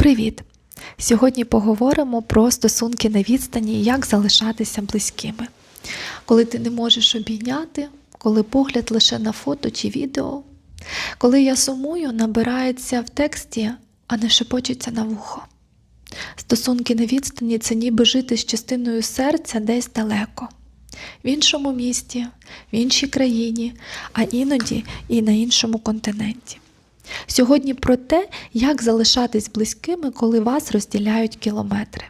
Привіт! Сьогодні поговоримо про стосунки на відстані і як залишатися близькими. Коли ти не можеш обійняти, коли погляд лише на фото чи відео, коли я сумую, набирається в тексті, а не шепочеться на вухо. Стосунки на відстані це ніби жити з частиною серця десь далеко, в іншому місті, в іншій країні, а іноді і на іншому континенті. Сьогодні про те, як залишатись близькими, коли вас розділяють кілометри.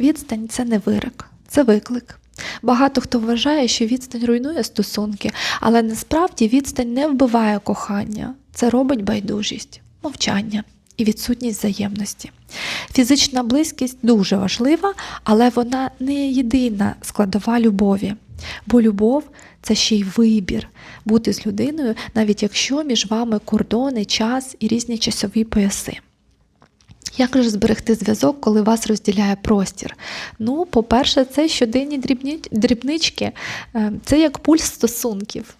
Відстань це не вирок, це виклик. Багато хто вважає, що відстань руйнує стосунки, але насправді відстань не вбиває кохання, це робить байдужість, мовчання і відсутність взаємності. Фізична близькість дуже важлива, але вона не єдина складова любові. Бо любов це ще й вибір бути з людиною, навіть якщо між вами кордони, час і різні часові пояси. Як же зберегти зв'язок, коли вас розділяє простір? Ну, по-перше, це щоденні дрібнички, Е, це як пульс стосунків.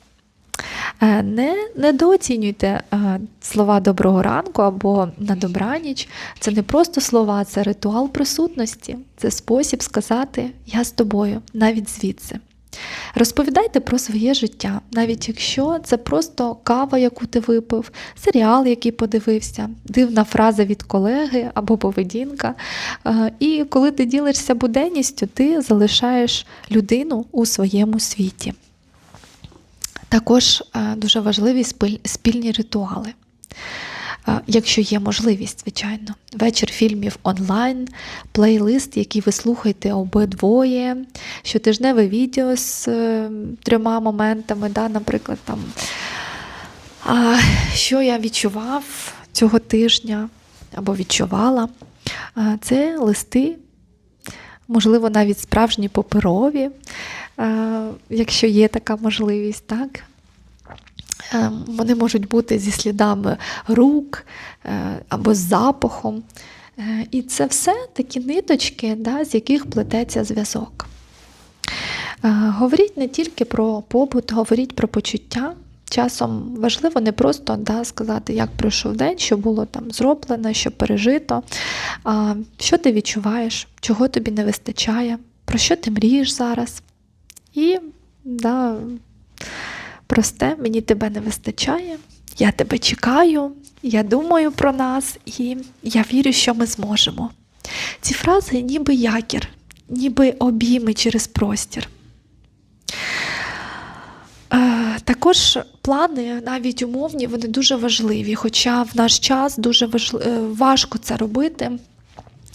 Е, Не недооцінюйте е, слова доброго ранку або на добраніч. Це не просто слова, це ритуал присутності, це спосіб сказати Я з тобою, навіть звідси. Розповідайте про своє життя, навіть якщо це просто кава, яку ти випив, серіал, який подивився, дивна фраза від колеги або поведінка. Е, І коли ти ділишся буденністю, ти залишаєш людину у своєму світі. Також е, дуже важливі спільні ритуали. Е, Якщо є можливість, звичайно, вечір фільмів онлайн, плейлист, який ви слухаєте обидвоє, щотижневе відео з е, трьома моментами, да, наприклад, там, що я відчував цього тижня або відчувала, це листи, можливо, навіть справжні паперові, якщо є така можливість, так? Е, Вони можуть бути зі слідами рук е, або з запахом. Е, І це все такі ниточки, да, з яких плететься зв'язок. Е, Говоріть не тільки про побут, говоріть про почуття. Часом важливо не просто да, сказати, як пройшов день, що було там зроблено, що пережито, а що ти відчуваєш, чого тобі не вистачає, про що ти мрієш зараз. І да, просте, мені тебе не вистачає, я тебе чекаю, я думаю про нас і я вірю, що ми зможемо. Ці фрази ніби якір, ніби обійми через простір. Е, Також плани, навіть умовні, вони дуже важливі, хоча в наш час дуже е, важко це робити,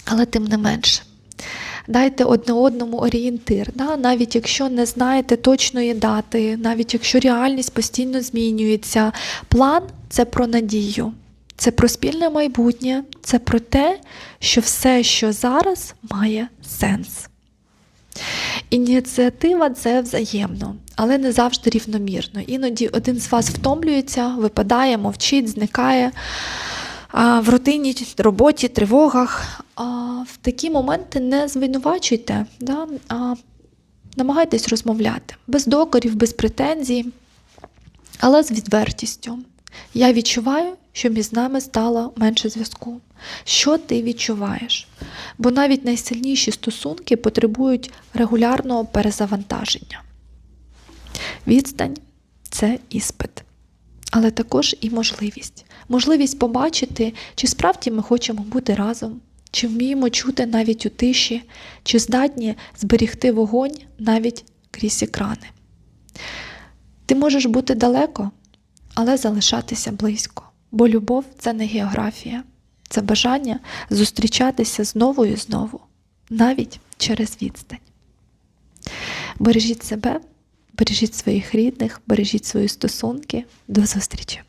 але тим не менше. Дайте одне одному орієнтир, да? навіть якщо не знаєте точної дати, навіть якщо реальність постійно змінюється. План це про надію, це про спільне майбутнє, це про те, що все, що зараз, має сенс. Ініціатива це взаємно, але не завжди рівномірно. Іноді один з вас втомлюється, випадає, мовчить, зникає в рутині, роботі, тривогах. В такі моменти не звинувачуйте, да? а намагайтесь розмовляти без докорів, без претензій, але з відвертістю. Я відчуваю, що між нами стало менше зв'язку. Що ти відчуваєш? Бо навіть найсильніші стосунки потребують регулярного перезавантаження. Відстань це іспит, але також і можливість. Можливість побачити, чи справді ми хочемо бути разом, чи вміємо чути навіть у тиші, чи здатні зберігти вогонь навіть крізь екрани. Ти можеш бути далеко, але залишатися близько, бо любов це не географія, це бажання зустрічатися знову і знову, навіть через відстань. Бережіть себе, бережіть своїх рідних, бережіть свої стосунки. До зустрічі!